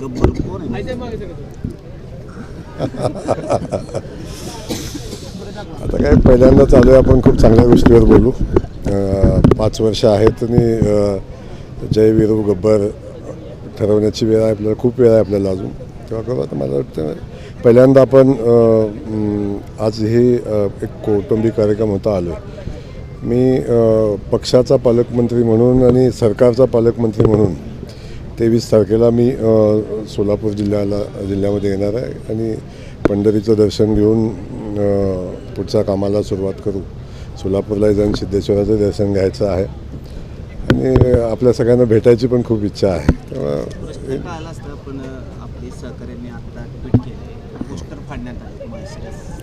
गब्बर कोण आता काय पहिल्यांदा चालू आहे आपण खूप चांगल्या गोष्टीवर बोलू. पाच वर्ष आहेत आणि जय वीरू गब्बर ठरवण्याची वेळ आहे आपल्याला खूप वेळ आहे आपल्याला अजून. तेव्हा करू आता मला वाटतं पहिल्यांदा आपण आज हे एक कौटुंबिक कार्यक्रम होता आलो मी पक्षाचा पालकमंत्री म्हणून आणि सरकारचा पालकमंत्री म्हणून तेवीस तारखेला मी सोलापूर जिल्ह्याला जिल्ह्यामध्ये येणार आहे आणि पंढरीचं दर्शन घेऊन पुढच्या कामाला सुरुवात करू. सोलापूरला जाऊन सिद्धेश्वराचं दर्शन घ्यायचं आहे. आणि आपल्या सगळ्यांना भेटायची पण खूप इच्छा आहे. तेव्हा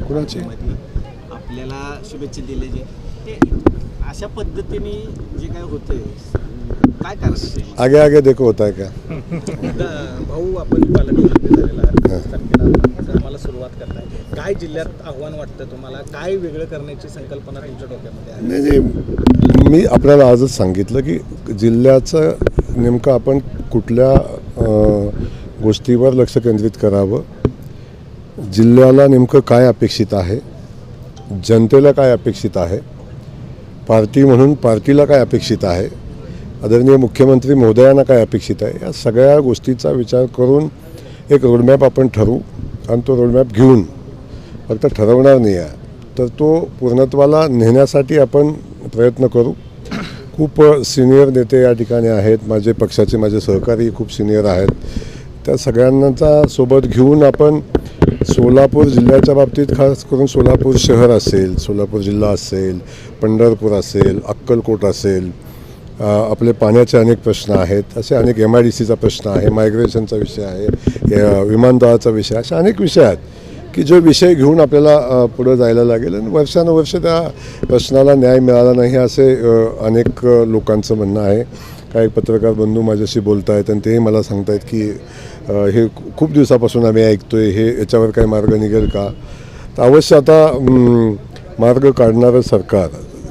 कुणाचे? आपल्याला शुभेच्छा दिले जे. अशा पद्धतीने जे काय होतंय काय कारण? आगे आगे देखो होता है क्या? भाऊ आपण पालकमंत्री झालेला आहे. तारखेला कामाला सुरुवात करताय काय जिल्ह्यात आव्हान वाटतं तुम्हाला? काय वेगळं करण्याची संकल्पना तुमच्या डोक्यामध्ये आहे? नाही नाही. मी आपल्याला आजच सांगितलं की जिल्ह्याचं नेमकं आपण कुठल्या अ, गोष्टीवर लक्ष केंद्रित करावं? जिल्ह्याला नेमकं काय अपेक्षित आहे? जनतेला काय अपेक्षित आहे? पार्टी म्हणून पार्टीला काय अपेक्षित आहे? आदरणीय मुख्यमंत्री महोदयांना काय अपेक्षित आहे? या सगळ्या गोष्टीचा विचार करून एक रोडमॅप आपण ठरवू आणि तो रोडमॅप घेऊन फक्त ठरवणार नाही आहे. तर तो पूर्णत्वाला नेण्यासाठी आपण प्रयत्न करू. खूप सिनियर नेते या ठिकाणी आहेत. माझे पक्षाचे माझे सहकारी खूप सिनियर आहेत. त्या सगळ्यांचा सोबत घेऊन आपण सोलापूर जिल्ह्याच्या बाबतीत खास करून सोलापूर शहर असेल सोलापूर जिल्हा असेल पंढरपूर असेल अक्कलकोट असेल आपले पाण्याचे अनेक प्रश्न आहेत असे अनेक एम आय डी सीचा प्रश्न आहे मायग्रेशनचा विषय आहे विमानतळाचा विषय असे अनेक विषय आहेत की जो विषय घेऊन आपल्याला पुढं जायला लागेल आणि वर्षानुवर्ष त्या प्रश्नाला न्याय मिळाला नाही असे अनेक लोकांचं म्हणणं आहे. काही पत्रकार बंधू माझ्याशी बोलत आहेत आणि तेही मला सांगत आहेत की हे खूप दिवसापासून आम्ही ऐकतो आहे हे याच्यावर काही मार्ग निघेल का? तर अवश्य आता मार्ग काढणारं सरकार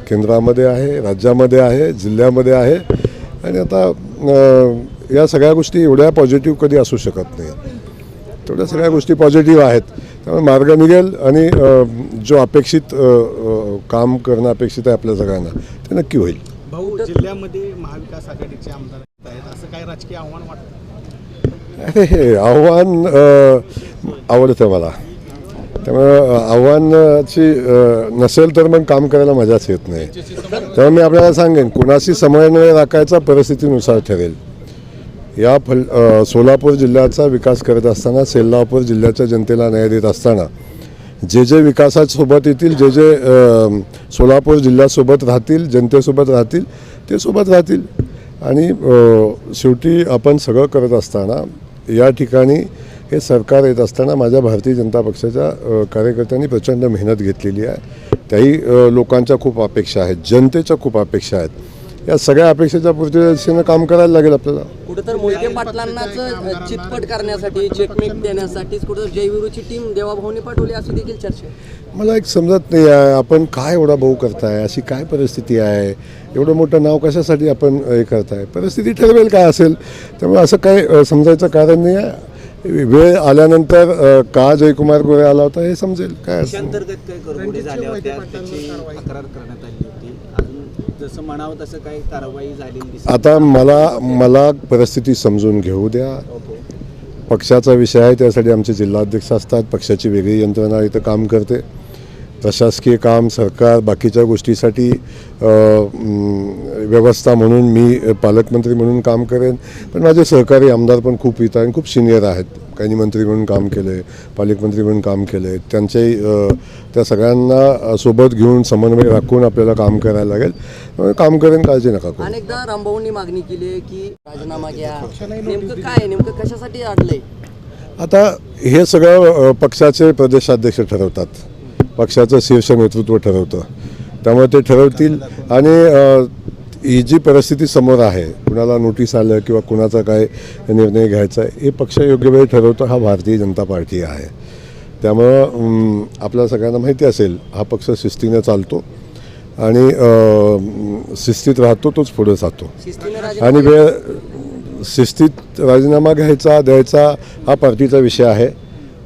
केंद्रामध्ये आहे राज्यामध्ये आहे जिल्ह्यामध्ये आहे. आणि आता या सगळ्या गोष्टी एवढ्या पॉझिटिव्ह कधी असू शकत नाही तेवढ्या सगळ्या गोष्टी पॉझिटिव्ह आहेत. त्यामुळे मार्ग निघेल आणि जो अपेक्षित काम करणं अपेक्षित आहे आपल्या सगळ्यांना ते नक्की होईल. भाऊ जिल्ह्यामध्ये महाविकास आघाडीचे आमदार आहेत असं काय राजकीय आव्हान वाटतं? अरे हे आव्हान आवडतं मला. त्यामुळं आव्हानाची नसेल तर मग काम करायला मजाच येत नाही. त्यामुळे मी आपल्याला सांगेन कुणाशी समन्वय राखायचा परिस्थितीनुसार ठरेल. या फल सोलापूर जिल्ह्याचा विकास करत असताना सेल्लापूर जिल्ह्याच्या जनतेला न्याय देत असताना जे जे विकासासोबत येतील जे जे सोलापूर जिल्ह्यासोबत राहतील जनतेसोबत राहतील ते सोबत राहतील. आणि शेवटी आपण सगळं करत असताना या ठिकाणी हे सरकार येत असताना माझ्या भारतीय जनता पक्षाच्या कार्यकर्त्यांनी प्रचंड मेहनत घेतलेली आहे. त्याही लोकांच्या खूप अपेक्षा आहेत जनतेच्या खूप अपेक्षा आहेत. या सगळ्या अपेक्षेच्या पूर्तीच्या दिशेनं काम करायला लागेल आपल्याला. कुठंतर मोहिते पाटलांनाच चितपट करण्यासाठी चेकमेट देण्यासाठीच कुठं जयविरूची टीम देवाभाऊनी पाठवली अशी देखील चर्चा मला एक समजत नाही आहे आपण काय एवढा भाऊ करताय अशी काय परिस्थिती आहे एवढं मोठं नाव कशासाठी आपण हे करताय? परिस्थिती ठरवेल काय असेल त्यामुळे असं काय समजायचं कारण नाही आहे. वेळ आल्यानंतर का जयकुमार गोरे आला होता हे समजेल. काय असं देशांतर्गत काही घरगुती झाल्या होत्या त्याची तक्रार करण्यात आली होती. अजून जसं म्हणावं तसं काही कारवाई झालेली दिसत. आता मला मला परिस्थिती समजून घेऊ द्या. पक्षाचा विषय आहे त्यासाठी आमचे जिल्हाध्यक्ष असतात पक्षाची वेगळी यंत्रणा इथं काम करते. प्रशासकीय काम सरकार बाकीच्या गोष्टीसाठी व्यवस्था म्हणून मी पालकमंत्री म्हणून काम करेन. पण माझे सहकारी आमदार पण खूप इथं आणि खूप सिनियर आहेत. काही मंत्री म्हणून काम केलं आहे पालकमंत्री म्हणून काम केलं. आहे त्यांच्याही अ, त्या सगळ्यांना सोबत घेऊन समन्वय राखून आपल्याला काम करायला लागेल. काम करेन काळजी नका करू. अनेकदा रामभाऊंनी मागणी केली आहे की राजीनामा घ्या. नेमकं काय? नेमकं कशासाठी अडलंय आता हे सगळं पक्षाचे प्रदेशाध्यक्ष ठरवतात. पक्षाचं शीर्ष नेतृत्व ठरवतं. त्यामुळे ते ठरवतील. आणि ही जी परिस्थिती समोर आहे कुणाला नोटीस आलं किंवा कुणाचा काय निर्णय घ्यायचा आहे हे पक्ष योग्य वेळी ठरवतो हा भारतीय जनता पार्टी आहे. त्यामुळं आपल्या सगळ्यांना माहिती असेल हा पक्ष शिस्तीनं चालतो. आणि शिस्तीत राहतो तोच पुढे जातो. आणि वेळ शिस्तीत राजीनामा घ्यायचा द्यायचा हा पार्टीचा विषय आहे.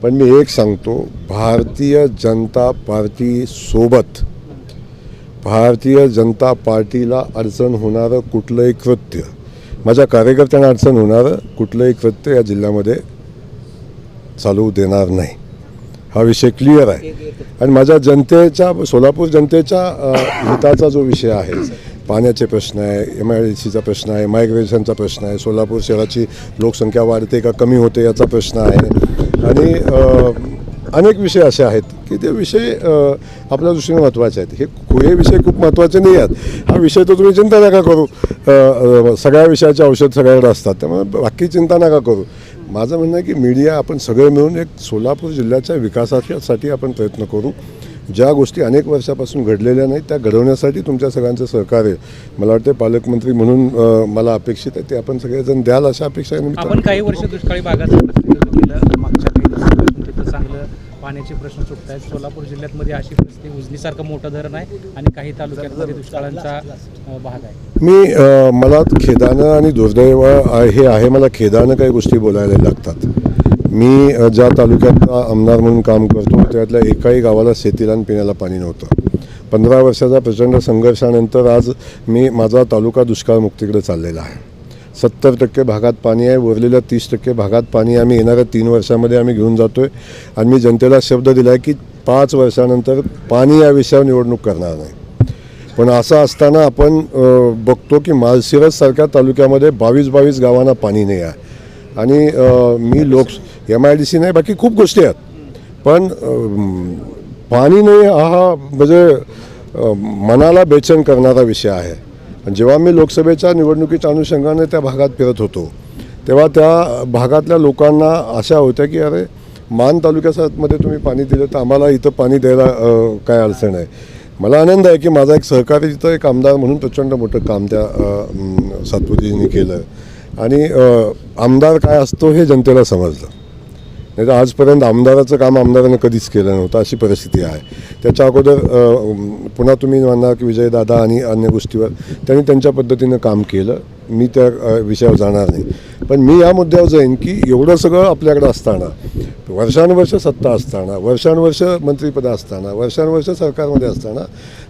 पण मी एक सांगतो भारतीय जनता पार्टीसोबत भारतीय जनता पार्टीला अडचण होणारं कुठलंही कृत्य माझ्या कार्यकर्त्यांना अडचण होणारं कुठलंही कृत्य या जिल्ह्यामध्ये चालू देणार नाही. हा विषय क्लिअर आहे. आणि माझ्या जनतेच्या सोलापूर जनतेच्या हिताचा जो विषय आहे पाण्याचे प्रश्न आहे एम आय डी सीचा प्रश्न आहे मायग्रेशनचा प्रश्न आहे सोलापूर शहराची लोकसंख्या वाढते का कमी होते याचा प्रश्न आहे. आणि अनेक विषय असे आहेत की ते विषय आपल्या दृष्टीने महत्त्वाचे आहेत. हे हे विषय खूप महत्त्वाचे नाही आहेत. हा विषय तर तुम्ही चिंता नका करू. सगळ्या विषयाचे औषध सगळ्याकडे असतात. त्यामुळे बाकी चिंता नका करू. माझं म्हणणं आहे की मीडिया आपण सगळे मिळून एक सोलापूर जिल्ह्याच्या विकासासाठी आपण प्रयत्न करू. ज्या गोष्टी अनेक वर्षापासून घडलेल्या नाहीत त्या घडवण्यासाठी तुमच्या सगळ्यांचं सहकार्य मला वाटतं पालकमंत्री म्हणून मला अपेक्षित आहे ते आपण सगळेजण द्याल अशा अपेक्षा आहे. आपण काही वर्ष दुष्काळी मागच्या काही दिवसांपासून तिथं चांगलं पाण्याचे प्रश्न सुटत आहेत सोलापूर जिल्ह्यातमध्ये अशी परिस्थिती उजनीसारखं मोठं धरण आहे आणि काही तालुक्यांमध्ये दुष्काळांचा भाग आहे. मी मला खेदानं आणि दुर्दैव हे आहे मला खेदानं काही गोष्टी बोलायला लागतात. मी ज्या तालुक्यात आमदार म्हणून काम करतो त्यातल्या एकाही गावाला शेतीला आणि पिण्याला पाणी नव्हतं. पंधरा वर्षाचा प्रचंड संघर्षानंतर आज मी माझा तालुका दुष्काळमुक्तीकडे चाललेला आहे. सत्तर टक्के भागात पाणी आहे उरलेल्या तीस टक्के भागात पाणी आम्ही येणाऱ्या तीन वर्षामध्ये आम्ही घेऊन जातो आहे आणि मी जनतेला शब्द दिला आहे की पाच वर्षानंतर पाणी या विषयावर निवडणूक करणार नाही. पण असं असताना आपण बघतो की माळशिरस सारख्या तालुक्यामध्ये बावीस बावीस गावांना पाणी नाही आहे. आणि मी लोक एम आय डी सी नाही बाकी खूप गोष्टी आहेत. पण पाणी नाही हा म्हणजे मनाला बेचैन करणारा विषय आहे. आणि जेव्हा मी लोकसभेच्या निवडणुकीच्या अनुषंगाने त्या भागात फिरत होतो तेव्हा त्या भागातल्या लोकांना आशा होत्या की अरे मान तालुक्यामध्ये तुम्ही पाणी दिलं तर आम्हाला इथं पाणी द्यायला काय अडचण आहे? मला आनंद आहे की माझा एक सहकारी तिथं एक आमदार म्हणून प्रचंड मोठं काम त्या सातपुतीजींनी केलं. आणि आमदार काय असतो हे जनतेला समजलं. नाही तर आजपर्यंत आमदाराचं काम आमदारानं कधीच केलं नव्हतं अशी परिस्थिती आहे. त्याच्या अगोदर पुन्हा तुम्ही म्हणणार की विजयदादा आणि अन्य गोष्टीवर त्यांनी त्यांच्या पद्धतीनं काम केलं. मी त्या विषयावर जाणार नाही. पण मी या मुद्द्यावर जाईन की एवढं सगळं आपल्याकडं असताना वर्षानुवर्ष सत्ता असताना वर्षानुवर्ष मंत्रिपद असताना वर्षानुवर्ष सरकारमध्ये असताना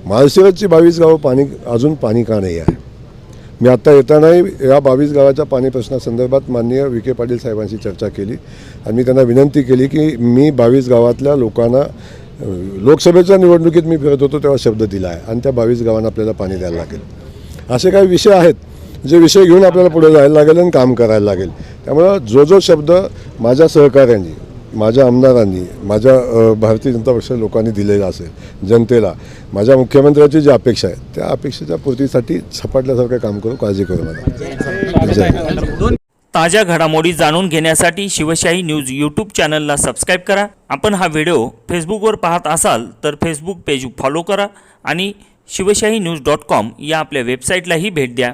माळशिरसची बावीस गावं पाणी अजून पाणी का नाही आहे? मी आत्ता येतानाही या बावीस गावाच्या पाणी प्रश्नासंदर्भात माननीय विखे पाटील साहेबांशी चर्चा केली. आणि मी त्यांना विनंती केली की मी बावीस गावातल्या लोकांना लोकसभेच्या निवडणुकीत मी फिरत होतो तेव्हा शब्द दिला आहे आणि त्या बावीस गावांना आपल्याला पाणी द्यायला लागेल. असे काही विषय आहेत जे विषय घेऊन आपल्याला पुढे जायला लागेल आणि काम करायला लागेल. त्यामुळं जो जो शब्द माझ्या सहकाऱ्यांनी माझ्या आमदारांनी माझ्या भारतीय जनता पक्ष लोकांनी दिलेला असेल जनतेला माझ्या मुख्यमंत्र्याची जी अपेक्षा आहे त्या अपेक्षेच्या पूर्तीसाठी झपाटल्यासारखं काम करू काळजी करू मला ताज्या घडामोडी जाणून घेण्यासाठी शिवशाही न्यूज यूट्यूब चॅनलला सबस्क्राईब करा. आपण हा व्हिडिओ फेसबुकवर पाहत असाल तर फेसबुक पेज फॉलो करा आणि शिवशाही न्यूज डॉट कॉम या आपल्या वेबसाईटलाही भेट द्या.